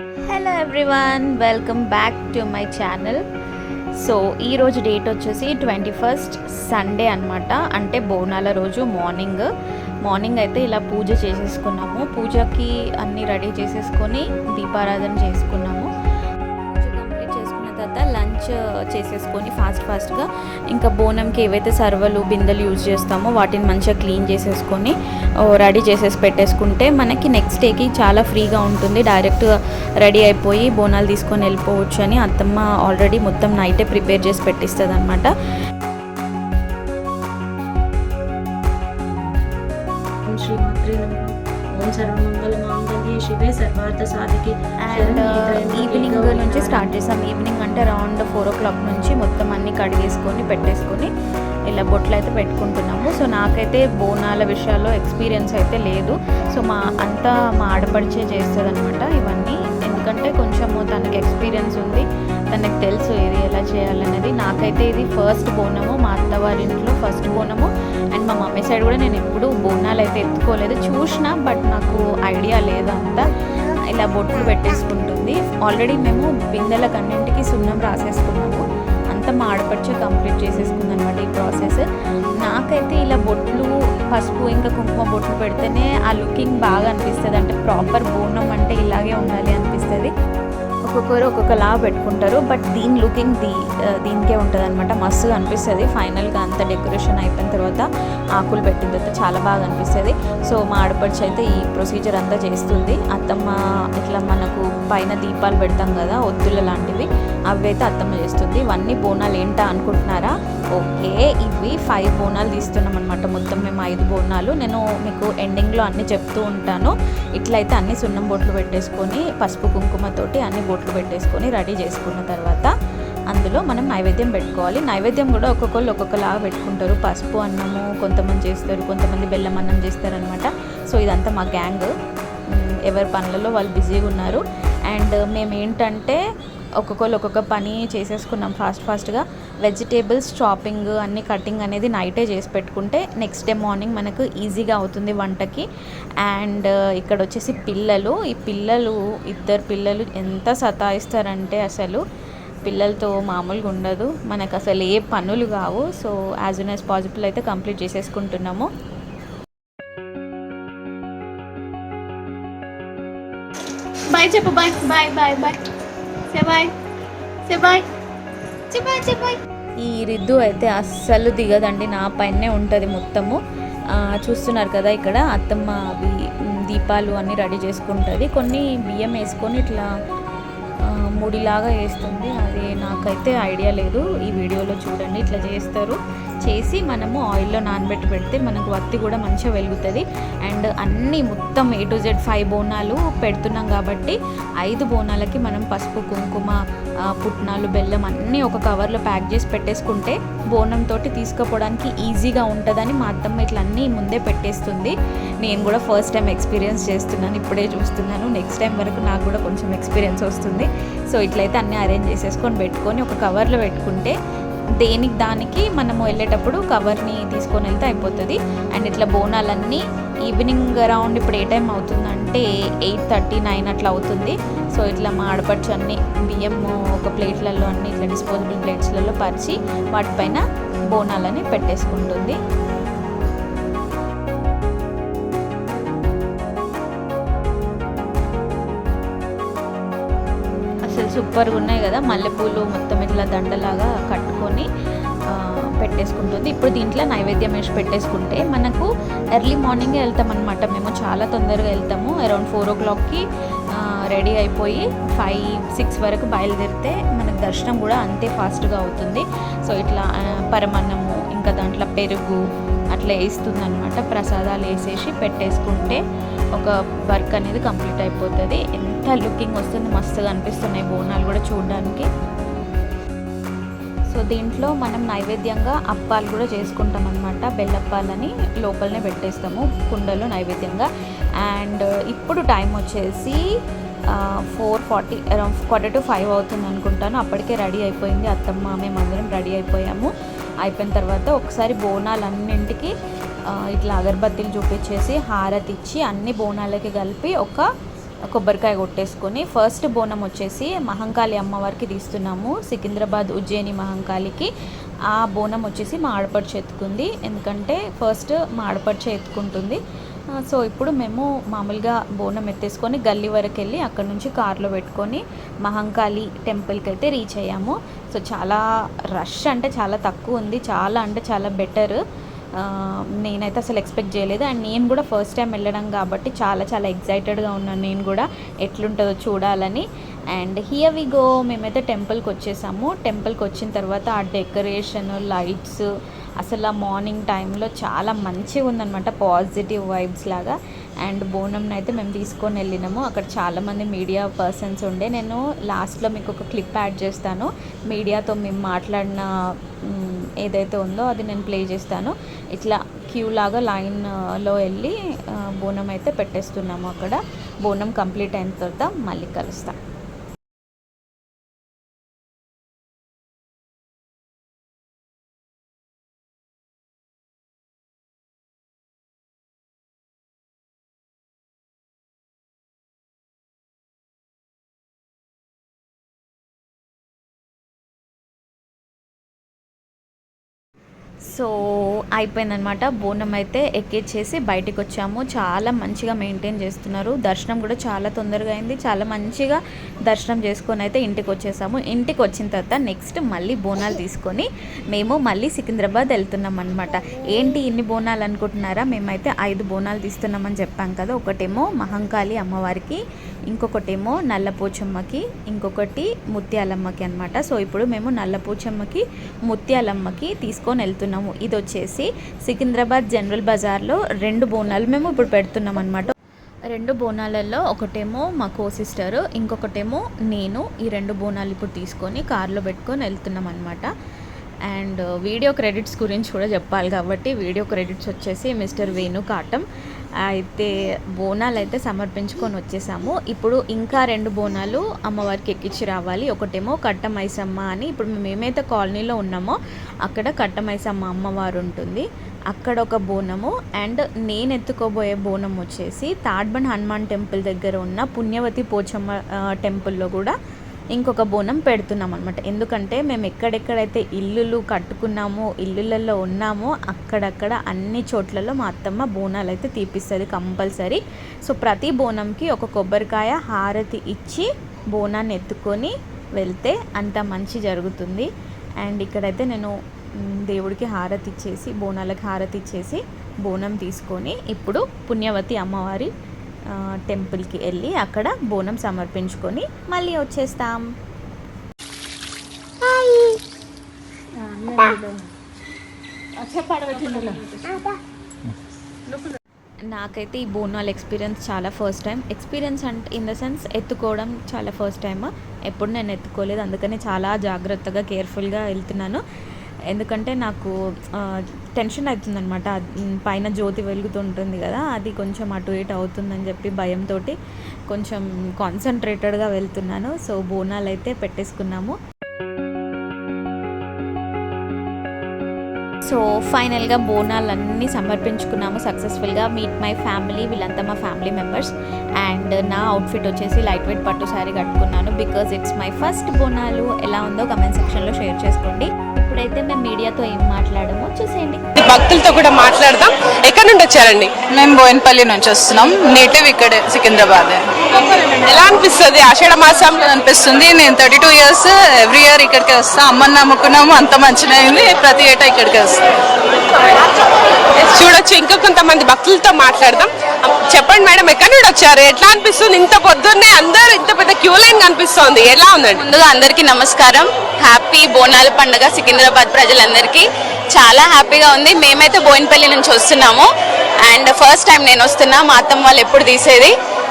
Hello everyone welcome back to my channel so ఈరోజు date వచ్చేసి twenty first Sunday అనమాట అంటే బోనాల రోజు మార్నింగ్ మార్నింగ్ అయితే ఇలా పూజ చేసేసుకున్నాము. పూజకి అన్నీ రెడీ చేసేసుకొని దీపారాధన చేసుకున్నాము. లంచ్ uh, చేసేసుకొని ఫాస్ట్ ఫాస్ట్గా ఇంకా బోనంకి ఏవైతే సర్వలు బిందెలు యూజ్ చేస్తామో వాటిని మంచిగా క్లీన్ చేసేసుకొని రెడీ చేసేసి పెట్టేసుకుంటే మనకి నెక్స్ట్ డేకి చాలా ఫ్రీగా ఉంటుంది. డైరెక్ట్ రెడీ అయిపోయి బోనాలు తీసుకొని వెళ్ళిపోవచ్చు అని అత్తమ్మ ఆల్రెడీ మొత్తం నైటే ప్రిపేర్ చేసి పెట్టిస్తుంది అనమాట సర్వార్థ సాధికే అండ్ ఈవినింగ్ నుంచి స్టార్ట్ చేసాం. ఈవినింగ్ అంటే అరౌండ్ ఫోర్ ఓ క్లాక్ నుంచి మొత్తం అన్ని కడిగేసుకొని పెట్టేసుకొని ఇలా బొట్లు అయితే పెట్టుకుంటున్నాము. సో నాకైతే బోనాల విషయాల్లో ఎక్స్పీరియన్స్ అయితే లేదు. సో మా అంతా మా ఆడపడిచే చేస్తుంది అనమాట ఇవన్నీ. ఎందుకంటే కొంచెము తనకి ఎక్స్పీరియన్స్ ఉంది. తనకి తెలుసు ఇది ఎలా చేయాలనేది. నాకైతే ఇది ఫస్ట్ బోనము. మా అత్తవారి ఇంట్లో ఫస్ట్ బోనము. అండ్ మా మమ్మీ సైడ్ కూడా నేను ఎప్పుడూ బోనాలు అయితే ఎత్తుకోలేదు. చూసిన బట్ నాకు ఐడియా లేదంతా ఇలా బొట్లు పెట్టేసుకుంటుంది. ఆల్రెడీ మేము బిందెలకు అన్నింటికి సున్నం రాసేసుకున్నాము. అంతా మా ఆడపడిచే కంప్లీట్ చేసేసుకుంది అనమాట ఈ ప్రాసెస్ నాకైతే ఇలా బొట్లు పసుపు ఇంకా కుంకుమ బొట్లు పెడితేనే ఆ లుకింగ్ బాగా అనిపిస్తుంది. అంటే ప్రాపర్ బోనం అంటే ఇలాగే ఉండాలి అనిపిస్తుంది. ఒక్కొక్కరు ఒక్కొక్కలా పెట్టుకుంటారు బట్ దీని లుకింగ్ దీ దీనికే ఉంటుంది అనమాట మస్తుగా అనిపిస్తుంది. ఫైనల్గా అంత డెకరేషన్ అయిపోయిన తర్వాత ఆకులు పెట్టిన తర్వాత చాలా బాగా అనిపిస్తుంది. సో మా ఆడపడిచి అయితే ఈ ప్రొసీజర్ అంతా చేస్తుంది. అత్తమ్మ ఇట్లా మనకు పైన దీపాలు పెడతాం కదా ఒత్తుల లాంటివి. అవి అయితే అత్తమ్మ చేస్తుంది. ఇవన్నీ బోనాలు ఏంటా అనుకుంటున్నారా? ఓకే ఇవి ఫైవ్ బోనాలు తీస్తున్నాం అనమాట మొత్తం మేము ఐదు బోనాలు. నేను మీకు ఎండింగ్లో అన్నీ చెప్తూ ఉంటాను. ఇట్లయితే అన్ని సున్నం బొట్లు పెట్టేసుకొని పసుపు కుంకుమతోటి అన్ని బొట్లు పెట్టేసుకొని రెడీ చేసుకున్న తర్వాత అందులో మనం నైవేద్యం పెట్టుకోవాలి. నైవేద్యం కూడా ఒక్కొక్కళ్ళు ఒక్కొక్కలాగా పెట్టుకుంటారు. పసుపు అన్నము కొంతమంది చేస్తారు. కొంతమంది బెల్లం అన్నం చేస్తారు అనమాట సో ఇదంతా మా గ్యాంగ్. ఎవరి పనులలో వాళ్ళు బిజీగా ఉన్నారు. అండ్ మేము ఏంటంటే ఒక్కొక్కరు ఒక్కొక్క పని చేసేసుకున్నాం ఫాస్ట్ ఫాస్ట్గా. వెజిటేబుల్స్ చాపింగ్ అన్ని కటింగ్ అనేది నైటే చేసి పెట్టుకుంటే నెక్స్ట్ డే మార్నింగ్ మనకు ఈజీగా అవుతుంది వంటకి. అండ్ ఇక్కడ వచ్చేసి పిల్లలు. ఈ పిల్లలు ఇద్దరు పిల్లలు ఎంత సతాయిస్తారంటే అసలు పిల్లలతో మామూలుగా ఉండదు. మనకు అసలు ఏ పనులు కావు. So as soon as possible అయితే కంప్లీట్ చేసేసుకుంటున్నాము. బాయ్ చెప్పు బాయ్ బాయ్ బాయ్ బాయ్ ఈ రిద్దు అయితే అస్సలు దిగదండి. నా పైనే ఉంటుంది మొత్తము. చూస్తున్నారు కదా ఇక్కడ అత్తమ్మ అవి దీపాలు అన్నీ రెడీ చేసుకుంటుంది. కొన్ని బియ్యం వేసుకొని ఇట్లా ముడిలాగా వేస్తుంది. అది నాకైతే ఐడియా లేదు. ఈ వీడియోలో చూడండి ఇట్లా చేస్తారు. చేసి మనము ఆయిల్లో నానబెట్టి పెడితే మనకు వత్తి కూడా మంచిగా వెలుగుతుంది. అండ్ అన్నీ మొత్తం A to Z five Bonalu పెడుతున్నాం కాబట్టి ఐదు బోనాలకి మనం పసుపు కుంకుమ పుట్నాలు బెల్లం అన్నీ ఒక కవర్లో ప్యాక్ చేసి పెట్టేసుకుంటే బోనంతో తీసుకుపోవడానికి ఈజీగా ఉంటుందని మా అత్తమ్మ ఇట్లా అన్నీ ముందే పెట్టేస్తుంది. నేను కూడా ఫస్ట్ టైం ఎక్స్పీరియన్స్ చేస్తున్నాను ఇప్పుడే చూస్తున్నాను. నెక్స్ట్ టైం వరకు నాకు కూడా కొంచెం ఎక్స్పీరియన్స్ వస్తుంది. సో ఇట్లయితే అన్నీ అరేంజ్ చేసేసుకొని పెట్టుకొని ఒక కవర్లో పెట్టుకుంటే దేనికి దానికి మనము వెళ్ళేటప్పుడు కవర్ని తీసుకొని వెళ్తే అయిపోతుంది. అండ్ ఇట్లా బోనాలన్నీ ఈవినింగ్ అరౌండ్ ఇప్పుడు ఏ టైం అవుతుందంటే ఎయిట్ థర్టీ నైన్ అట్లా అవుతుంది. సో ఇట్లా మా ఆడపడుచు అన్ని బియ్యం ఒక ప్లేట్లలో అన్ని ఇట్లా డిస్పోజబుల్ ప్లేట్స్లలో పరిచి వాటిపైన బోనాలని పెట్టేసుకుంటుంది. సూపర్గా ఉన్నాయి కదా. మల్లెపూలు మొత్తం ఇట్లా దండలాగా కట్టుకొని పెట్టేసుకుంటుంది. ఇప్పుడు దీంట్లో నైవేద్యం వేసి పెట్టేసుకుంటే మనకు ఎర్లీ మార్నింగే వెళ్తాం అనమాట మేము చాలా తొందరగా వెళ్తాము. అరౌండ్ ఫోర్ ఓ క్లాక్కి రెడీ అయిపోయి ఫైవ్ సిక్స్ వరకు బయలుదేరితే మనకు దర్శనం కూడా అంతే ఫాస్ట్గా అవుతుంది. సో ఇట్లా పరమాన్నము ఇంకా దాంట్లో పెరుగు అట్లా వేస్తుంది అనమాట ప్రసాదాలు వేసేసి పెట్టేసుకుంటే ఒక వర్క్ అనేది కంప్లీట్ అయిపోతుంది. ఎంత లుకింగ్ వస్తుంది మస్తుగా అనిపిస్తున్నాయి బోనాలు కూడా చూడడానికి. సో దీంట్లో మనం నైవేద్యంగా అప్పాలు కూడా చేసుకుంటాం అనమాట బెల్లప్పాలని లోపలనే పెట్టేస్తాము కుండలో నైవేద్యంగా. అండ్ ఇప్పుడు టైం వచ్చేసి four forty around quarter to five అవుతుంది అనుకుంటాను. అప్పటికే రెడీ అయిపోయింది అత్తమ్మ మేమందరం రెడీ అయిపోయాము. అయిపోయిన తర్వాత ఒకసారి బోనాలన్నింటికి ఇట్లా అగరబత్తీలు చూపించేసి హారతి ఇచ్చి అన్ని బోనాలకి కలిపి ఒక కొబ్బరికాయ కొట్టేసుకొని ఫస్ట్ బోనం వచ్చేసి మహంకాళి అమ్మవారికి తీస్తున్నాము సికింద్రాబాద్ ఉజ్జయిని మహంకాళికి. ఆ బోనం వచ్చేసి మా ఆడపడుచు ఎత్తుకుంది ఎందుకంటే ఫస్ట్ మా ఆడపడుచు ఎత్తుకుంటుంది సో ఇప్పుడు మేము మామూలుగా బోనం ఎత్తేసుకొని గల్లీ వరకు వెళ్ళి అక్కడ నుంచి కార్లో పెట్టుకొని మహంకాళి టెంపుల్కి అయితే రీచ్ అయ్యాము. సో చాలా రష్ అంటే చాలా తక్కువ ఉంది. చాలా అంటే చాలా బెటర్. నేనైతే అసలు ఎక్స్పెక్ట్ చేయలేదు. అండ్ నేను కూడా ఫస్ట్ టైం వెళ్ళడం కాబట్టి చాలా చాలా ఎగ్జైటెడ్గా ఉన్నాను. నేను కూడా ఎట్లుంటుందో చూడాలని. అండ్ హియర్ వి గో మేమైతే టెంపుల్కి వచ్చేసాము. టెంపుల్కి వచ్చిన తర్వాత ఆ డెకరేషన్ లైట్స్ అసలు ఆ మార్నింగ్ టైంలో చాలా మంచిగా ఉందన్నమాట పాజిటివ్ వైబ్స్ లాగా. అండ్ బోనంని అయితే మేము తీసుకొని వెళ్ళినాము. అక్కడ చాలామంది మీడియా పర్సన్స్ ఉండే. నేను లాస్ట్లో మీకు ఒక క్లిప్ యాడ్ చేస్తాను. మీడియాతో మేము మాట్లాడిన ఏదైతే ఉందో అది నేను ప్లే చేస్తాను. ఇట్లా క్యూ లాగా లైన్లో వెళ్ళి బోనం అయితే పెట్టేస్తున్నాము అక్కడ. బోనం కంప్లీట్ అయిన తర్వాత మళ్ళీ కలుస్తాం. సో అయిపోయిందనమాట బోనం అయితే ఎక్కిచ్చేసి బయటికి వచ్చాము చాలా మంచిగా మెయింటైన్ చేస్తున్నారు. దర్శనం కూడా చాలా తొందరగా అయింది. చాలా మంచిగా దర్శనం చేసుకొని అయితే ఇంటికి వచ్చేసాము ఇంటికి వచ్చిన తర్వాత నెక్స్ట్ మళ్ళీ బోనాలు తీసుకొని మేము మళ్ళీ సికింద్రాబాద్ వెళ్తున్నాం అనమాట ఏంటి ఇన్ని బోనాలు అనుకుంటున్నారా? మేమైతే ఐదు బోనాలు తీస్తున్నామని చెప్పాం కదా. ఒకటేమో మహంకాళి అమ్మవారికి ఇంకొకటేమో నల్లపోచమ్మకి ఇంకొకటి ముత్యాలమ్మకి అనమాట సో ఇప్పుడు మేము నల్లపోచమ్మకి ముత్యాలమ్మకి తీసుకొని వెళ్తున్నాం. పెడుతున్నాము. ఇది వచ్చేసి సికింద్రాబాద్ జనరల్ బజార్లో రెండు బోనాలు మేము ఇప్పుడు పెడుతున్నాం అనమాట రెండు బోనాలలో ఒకటేమో మా కో సిస్టర్ ఇంకొకటేమో నేను ఈ రెండు బోనాలు ఇప్పుడు తీసుకొని కార్లో పెట్టుకొని వెళ్తున్నాం అనమాట అండ్ వీడియో క్రెడిట్స్ గురించి కూడా చెప్పాలి కాబట్టి వీడియో క్రెడిట్స్ వచ్చేసి మిస్టర్ వేణు కాటం అయితే బోనాలు అయితే సమర్పించుకొని వచ్చేసాము. ఇప్పుడు ఇంకా రెండు బోనాలు అమ్మవారికి ఎక్కించి రావాలి. ఒకటేమో కట్టమైసమ్మ అని. ఇప్పుడు మేము ఏమైతే కాలనీలో ఉన్నామో అక్కడ కట్టమైసమ్మ అమ్మవారు ఉంటుంది. అక్కడ ఒక బోనము. అండ్ నేను ఎత్తుకోబోయే బోనం వచ్చేసి తాడ్బన్ హనుమాన్ టెంపుల్ దగ్గర ఉన్న పుణ్యవతి పోచమ్మ టెంపుల్లో కూడా ఇంకొక బోనం పెడుతున్నాం అనమాట ఎందుకంటే మేము ఎక్కడెక్కడైతే ఇల్లులు కట్టుకున్నామో ఇల్లులలో ఉన్నామో అక్కడక్కడ అన్ని చోట్లలో మా అత్తమ్మ బోనాలు అయితే తీపిస్తుంది కంపల్సరీ. సో ప్రతి బోనంకి ఒక కొబ్బరికాయ హారతి ఇచ్చి బోనాన్ని ఎత్తుకొని వెళ్తే అంత మంచి జరుగుతుంది. అండ్ ఇక్కడైతే నేను దేవుడికి హారతి ఇచ్చేసి బోనాలకు హారతి ఇచ్చేసి బోనం తీసుకొని ఇప్పుడు పుణ్యవతి అమ్మవారి టెంపుల్కి వెళ్ళి అక్కడ బోనం సమర్పించుకొని మళ్ళీ వచ్చేస్తాం. నాకైతే ఈ బోనాల్ ఎక్స్పీరియన్స్ చాలా ఫస్ట్ టైం. ఎక్స్పీరియన్స్ అంటే ఇన్ ద సెన్స్ ఎత్తుకోవడం చాలా ఫస్ట్ టైం ఎప్పుడు నేను ఎత్తుకోలేదు అందుకని చాలా జాగ్రత్తగా కేర్ఫుల్గా వెళ్తున్నాను. ఎందుకంటే నాకు టెన్షన్ అవుతుందనమాట పైన జ్యోతి వెలుగుతుంటుంది కదా అది కొంచెం అటు ఇటు అవుతుందని చెప్పి భయంతో కొంచెం కాన్సన్ట్రేటెడ్గా వెళ్తున్నాను. సో బోనాలు అయితే పెట్టేసుకున్నాము. సో ఫైనల్గా బోనాలన్నీ సమర్పించుకున్నాము సక్సెస్ఫుల్గా. మీట్ మై ఫ్యామిలీ వీళ్ళంతా మా ఫ్యామిలీ మెంబర్స్ అండ్ నా అవుట్ఫిట్ వచ్చేసి లైట్ వెయిట్ పట్టు శారీ కట్టుకున్నాను. Because it's my first Bonalu. ఎలా ఉందో కమెంట్ సెక్షన్లో షేర్ చేసుకోండి. ఇప్పుడైతే మేము మీడియాతో ఏం మాట్లాడమో చూసేయండి. భక్తులతో కూడా మాట్లాడదాం. ఎక్కడి నుండి వచ్చారండి? మేము బోయినపల్లి నుంచి వస్తున్నాం. నేటివ్ ఇక్కడే సికింద్రాబాద్. ఎలా అనిపిస్తుంది? ఆషాఢ మాసంలో అనిపిస్తుంది. నేను thirty two years every year ఇక్కడికే వస్తా. అమ్మని నమ్ముకున్నాము. అంత మంచిగా అయింది ప్రతి ఏటా ఇక్కడికే వస్తాం. చూడొచ్చు. ఇంకా కొంతమంది భక్తులతో మాట్లాడదాం. చెప్పండి మేడం ఎక్కడి నుండి వచ్చారు? ఎట్లా అనిపిస్తుంది? ఇంత పొద్దున్నే అందరూ ఇంత పెద్ద క్యూ లైన్ కనిపిస్తోంది ఎలా ఉందండి? ముందుగా అందరికీ నమస్కారం. హ్యాపీ బోనాల పండుగ సికింద్రాబాద్ ప్రజలందరికీ చాలా హ్యాపీగా ఉంది. మేమైతే బోయినపల్లి నుంచి వస్తున్నాము. అండ్ ఫస్ట్ టైం నేను వస్తున్నా మా అత్తమ్మ వాళ్ళు ఎప్పుడు తీసేది.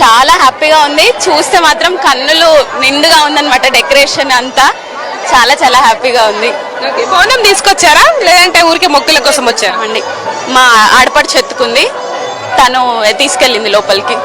చాలా హ్యాపీగా ఉంది. చూస్తే మాత్రం కన్నులు నిండుగా ఉందన్నమాట డెకరేషన్ అంతా. చాలా చాలా హ్యాపీగా ఉంది. బోనం తీసుకొచ్చారా? లేదంటే ఊరికే మొక్కుల కోసం వచ్చారా? అండి మా ఆడపడి చెత్తుకుంది. తను తీసుకెళ్ళింది లోపలికి.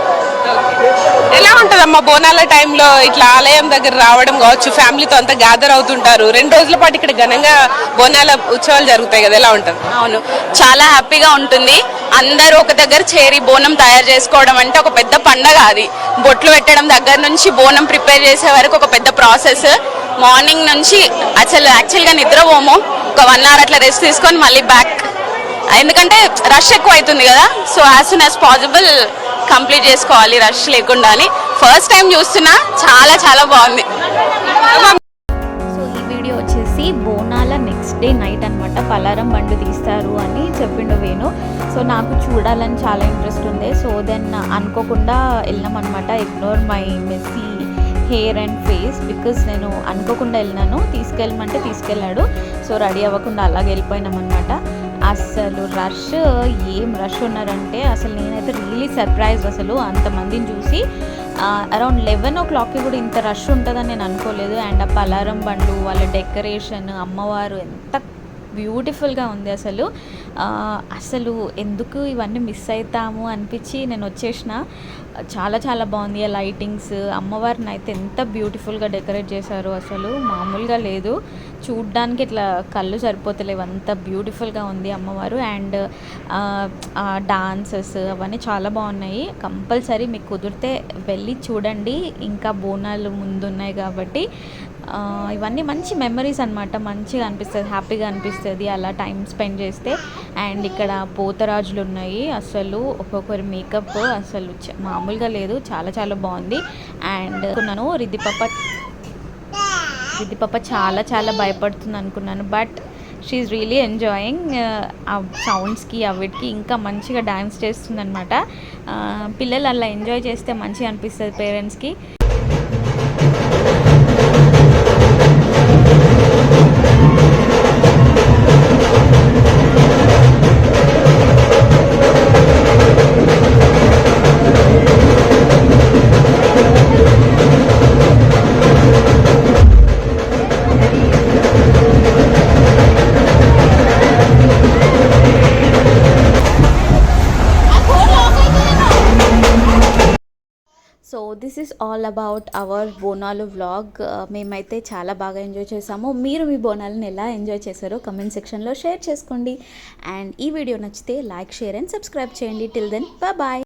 ఎలా ఉంటదమ్మా బోనాల టైంలో ఇట్లా ఆలయం దగ్గర రావడం కావచ్చు ఫ్యామిలీతో అంతా గ్యాదర్ అవుతుంటారు. రెండు రోజుల పాటు ఇక్కడ ఘనంగా బోనాల ఉత్సవాలు జరుగుతాయి కదా ఎలా ఉంటుంది? అవును. చాలా హ్యాపీగా ఉంటుంది. అందరూ ఒక దగ్గర చేరి బోనం తయారు చేసుకోవడం అంటే ఒక పెద్ద పండగ అది. బొట్లు పెట్టడం దగ్గర నుంచి బోనం ప్రిపేర్ చేసే వరకు ఒక పెద్ద ప్రాసెస్. మార్నింగ్ నుంచి అసలు యాక్చువల్గా నిద్రపోము. ఒక వన్ అవర్ అట్లా రెస్ట్ తీసుకొని మళ్ళీ బ్యాక్ ఎందుకంటే రష్ ఎక్కువ అవుతుంది కదా. So as soon as possible complete చేసుకోవాలి రష్ లేకుండా అని. ఫస్ట్ టైం చూస్తున్నా చాలా చాలా బాగుంది. సో ఈ వీడియో వచ్చేసి బోనాల నెక్స్ట్ డే నైట్ అనమాట పలారం బండు తీస్తారు అని చెప్పిండు వేణు. సో నాకు చూడాలని చాలా ఇంట్రెస్ట్ ఉంది. సో దెన్ అనుకోకుండా వెళ్ళాం ignore my messy hair and face because నేను అనుకోకుండా వెళ్ళినాను. తీసుకెళ్ళమంటే తీసుకెళ్ళాడు. సో రెడీ అవ్వకుండా అలాగే వెళ్ళిపోయినాం అసలు రష్ ఏం రష్ ఉన్నారంటే అసలు నేనైతే రియలీ సర్ప్రైజ్ అసలు అంతమందిని చూసి. అరౌండ్ లెవెన్ ఓ క్లాక్కి కూడా ఇంత రష్ ఉంటుందని నేను అనుకోలేదు. అండ్ ఆ పలారం బండ్లు వాళ్ళ డెకరేషన్ అమ్మవారు ఎంత బ్యూటిఫుల్గా ఉంది అసలు. అసలు ఎందుకు ఇవన్నీ మిస్ అవుతాము అనిపించి నేను వచ్చేసిన. చాలా చాలా బాగుంది ఆ లైటింగ్స్ అమ్మవారిని అయితే ఎంత బ్యూటిఫుల్గా డెకరేట్ చేశారు అసలు. మామూలుగా లేదు. చూడ్డానికి ఇట్లా కళ్ళు సరిపోతలేవు. అంత బ్యూటిఫుల్గా ఉంది అమ్మవారు. అండ్ డాన్సెస్ అవన్నీ చాలా బాగున్నాయి. కంపల్సరీ మీకు కుదిరితే వెళ్ళి చూడండి. ఇంకా బోనాలు ముందున్నాయి కాబట్టి. ఇవన్నీ మంచి మెమరీస్ అనమాట మంచిగా అనిపిస్తుంది హ్యాపీగా అనిపిస్తుంది అలా టైం స్పెండ్ చేస్తే. అండ్ ఇక్కడ పోతరాజులు ఉన్నాయి. అసలు ఒక్కొక్కరి మేకప్ అసలు మామూలుగా లేదు. చాలా చాలా బాగుంది. అండ్ అనుకున్నాను రిద్దిపప్ప రిద్దిపప్ప చాలా చాలా భయపడుతుంది అనుకున్నాను. బట్ షీఈ్ రియలీ ఎంజాయింగ్ ఆ సౌండ్స్కి అవిటికి ఇంకా మంచిగా డ్యాన్స్ చేస్తుందనమాట పిల్లలు అలా ఎంజాయ్ చేస్తే మంచిగా అనిపిస్తుంది పేరెంట్స్కి is all about our Bonalu vlog మేమైతే చాలా బాగా ఎంజాయ్ చేసాము. మీరు మీ బోనాలను ఎలా ఎంజాయ్ చేశారో కమెంట్ సెక్షన్లో షేర్ చేసుకోండి. అండ్ ఈ వీడియో నచ్చితే లైక్ షేర్ అండ్ సబ్స్క్రైబ్ చేయండి. Till then bye